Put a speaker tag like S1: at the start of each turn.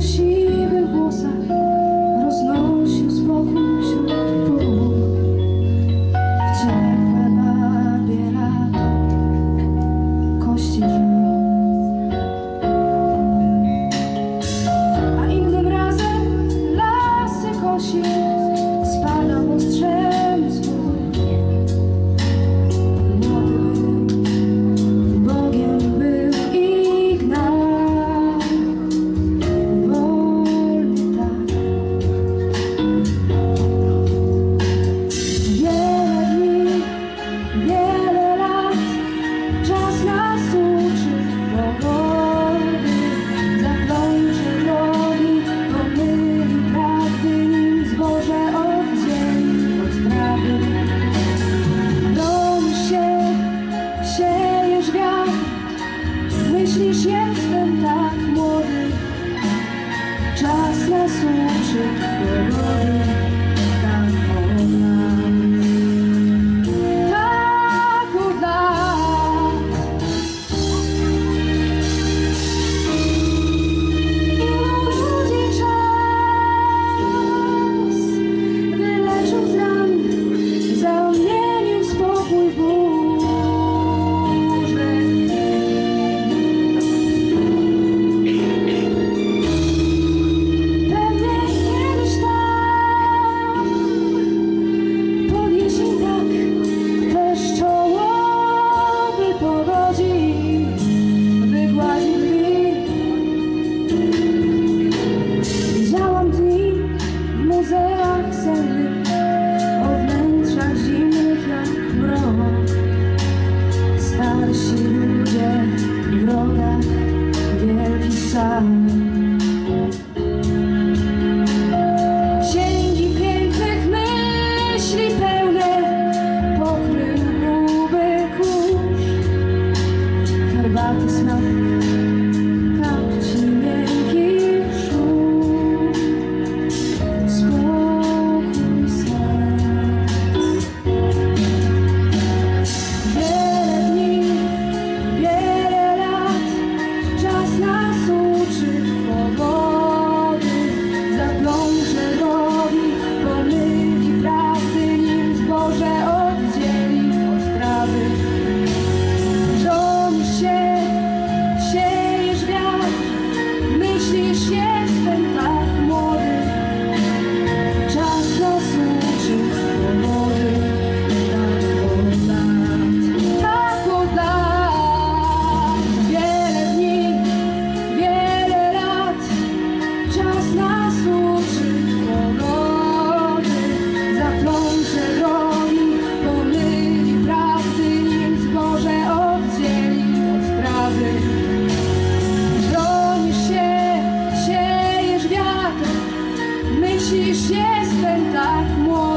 S1: she myślisz, jestem tak młody? Czas nas uczy time myślisz, jestem tak młody.